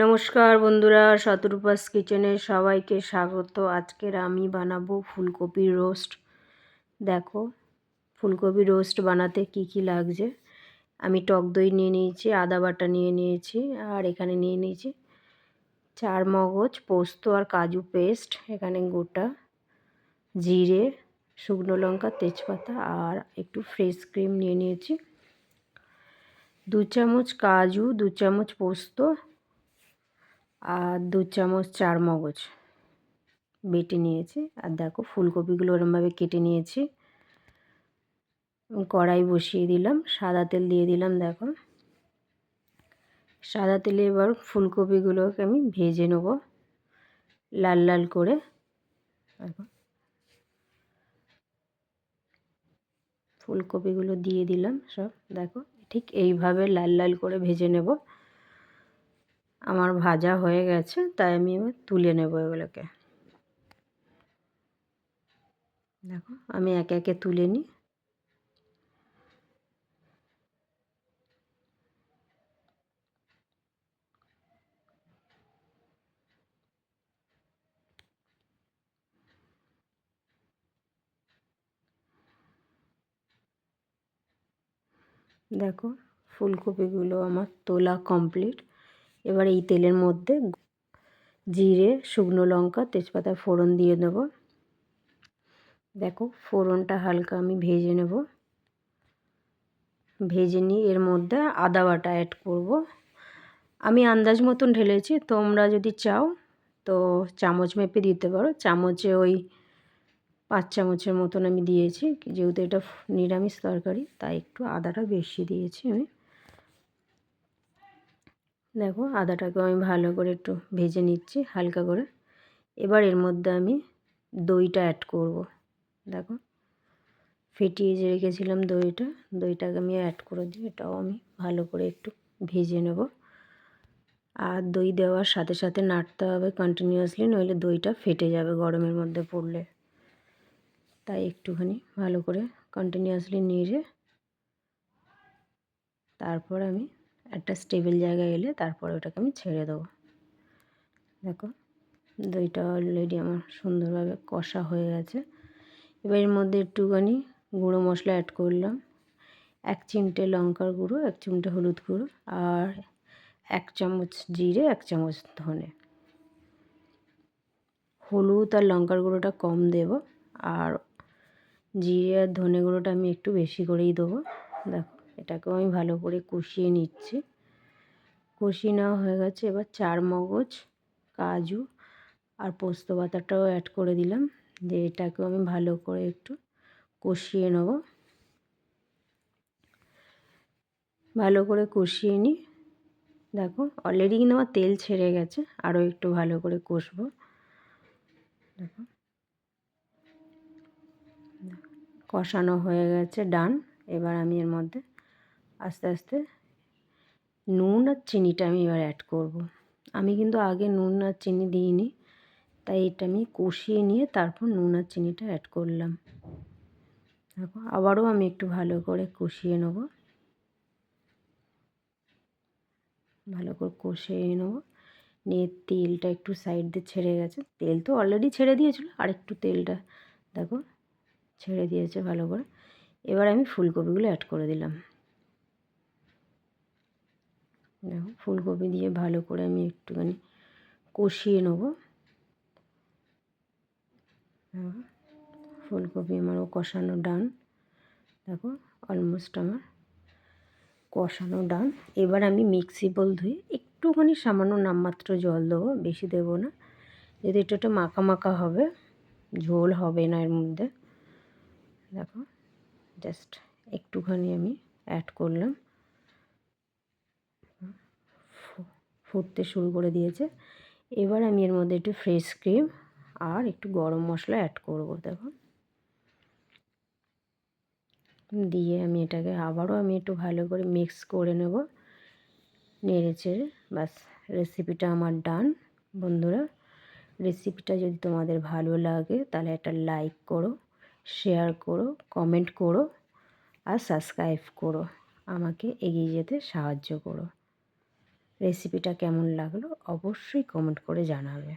নমস্কার বন্ধুরা, শতরূপাস কিচেনে সবাইকে স্বাগত। আজকের আমি বানাবো ফুলকপির রোস্ট। দেখো ফুলকপি রোস্ট বানাতে কি কি লাগছে। আমি টক দই নিয়ে নিয়েছি, আদা বাটা নিয়ে নিয়েছি, আর এখানে নিয়ে নিয়েছি চার মগজ, পোস্ত আর কাজু পেস্ট, এখানে গোটা জিরে, শুকনো লঙ্কা, তেজপাতা, আর একটু ফ্রেশ ক্রিম নিয়ে নিয়েছি। দু চামচ কাজু, দু চামচ পোস্ত আর দু চামচ চার মগজ বেটে নিয়েছি। আর দেখো ফুলকপিগুলো ওরমভাবে কেটে নিয়েছি। কড়াই বসিয়ে দিলাম, সাদা তেল দিয়ে দিলাম, দেখো। সাদা তেলে এবার ফুলকপিগুলোকে আমি ভেজে নেব লাল লাল করে। ফুলকপিগুলো দিয়ে দিলাম সব, দেখো। ঠিক এইভাবে লাল লাল করে ভেজে নেব। আমার ভাজা হয়ে গেছে, তাই আমি এবার তুলে নেব এগুলোকে। দেখো, আমি একে একে তুলে নিই। দেখো, ফুলকপিগুলো আমার তোলা কমপ্লিট এবার এই তেলের মধ্যে জিরে, শুকনো লঙ্কা, তেজপাতা, ফোড়ন দিয়ে দেব। দেখো ফোড়নটা হালকা আমি ভেজে নেব। ভেজে নিয়ে এর মধ্যে আদা বাটা অ্যাড করব। আমি আন্দাজ মতন ঢেলেছি, তোমরা যদি চাও তো চামচ মেপে দিতে পারো। চামচে ওই পাঁচ চামচের মতন আমি দিয়েছি, যেহেতু এটা নিরামিষ তরকারি, তাই একটু আদাটা বেশি দিয়েছি আমি। দেখো আদাটাকে আমি ভালো করে একটু ভেজে নিচ্ছি, হালকা করে। এবার এর মধ্যে আমি দইটা অ্যাড করব। দেখো, ফেটিয়ে যে রেখেছিলাম দইটা, দইটাকে আমি অ্যাড করে দিই এটাও আমি ভালো করে একটু ভেজে নেব। আর দই দেওয়ার সাথে সাথে নাড়তে হবে কন্টিনিউয়াসলি নইলে দইটা ফেটে যাবে গরমের মধ্যে পড়লে। তাই একটুখানি ভালো করে কন্টিনিউয়াসলি নেড়ে, তারপর আমি একটা স্টেবল জায়গায় এলে তারপরে ওটাকে আমি ছেড়ে দেবো। দেখো, দইটা অলরেডি আমার সুন্দরভাবে কষা হয়ে গেছে। এবার এর মধ্যে একটুখানি গুঁড়ো মশলা অ্যাড করলাম। এক চিমটে লঙ্কার গুঁড়ো, এক চিমটে হলুদ গুঁড়ো আর এক চামচ জিরে, এক চামচ ধনে। হলুদ আর লঙ্কার গুঁড়োটা কম দেব আর জিরে আর ধনে গুঁড়োটা আমি একটু বেশি করেই দেবো। দেখো এটাকেও আমি ভালো করে কষিয়ে নিচ্ছি। কষিয়ে নেওয়া হয়ে গেছে। এবার চার মগজ, কাজু আর পোস্ত পাতাটাও অ্যাড করে দিলাম। দিয়ে এটাকেও আমি ভালো করে একটু কষিয়ে নেব। ভালো করে কষিয়ে নিই। দেখো অলরেডি কিন্তু আমার তেল ছেড়ে গেছে। আরও একটু ভালো করে কষবো। দেখো। কষানো হয়ে গেছে ডান এবার আমি এর মধ্যে আস্তে আস্তে নুন আর চিনিটা আমি এবার অ্যাড করব। আমি কিন্তু আগে নুন আর চিনি দিইনি, তাই এটা আমি কষিয়ে নিয়ে তারপর নুন আর চিনিটা অ্যাড করলাম। দেখো, আবারও আমি একটু ভালো করে কষিয়ে নেব। ভালো করে কষিয়ে নেব। নিয়ে তেলটা একটু সাইড দিয়ে ছেড়ে গেছে। তেল তো অলরেডি ছেড়ে দিয়েছিল আর একটু তেলটা দেখো, ছেড়ে দিয়েছে ভালো করে। এবার আমি ফুলকপিগুলো অ্যাড করে দিলাম। দেখো, ফুলকপি দিয়ে ভালো করে আমি একটুখানি কষিয়ে নেব। ফুলকপি আমারও কষানো ডান। দেখো অলমোস্ট আমার কষানো ডান। এবার আমি মিক্সি বল ধুয়ে একটুখানি সামান্য নামমাত্র জল দেবো, বেশি দেবো না। যদি একটু একটু মাখা মাখা হবে, ঝোল হবে না এর মধ্যে। দেখো জাস্ট একটুখানি আমি অ্যাড করলাম। ফুটতে শুরু করে দিয়েছে। এবার আমি এর মধ্যে একটু ফ্রেশ ক্রিম আর একটু গরম মশলা অ্যাড করব, দেখো। দিয়ে আমি এটাকে আবারও আমি একটু ভালো করে মিক্স করে নেব। নেড়ে চেড়ে বাস রেসিপিটা আমার ডান বন্ধুরা রেসিপিটা যদি তোমাদের ভালো লাগে, তাহলে একটা লাইক করো শেয়ার করো কমেন্ট করো আর সাবস্ক্রাইব করো। আমাকে এগিয়ে যেতে সাহায্য করো। রেসিপিটা কেমন লাগল অবশ্যই কমেন্ট করে জানাবে।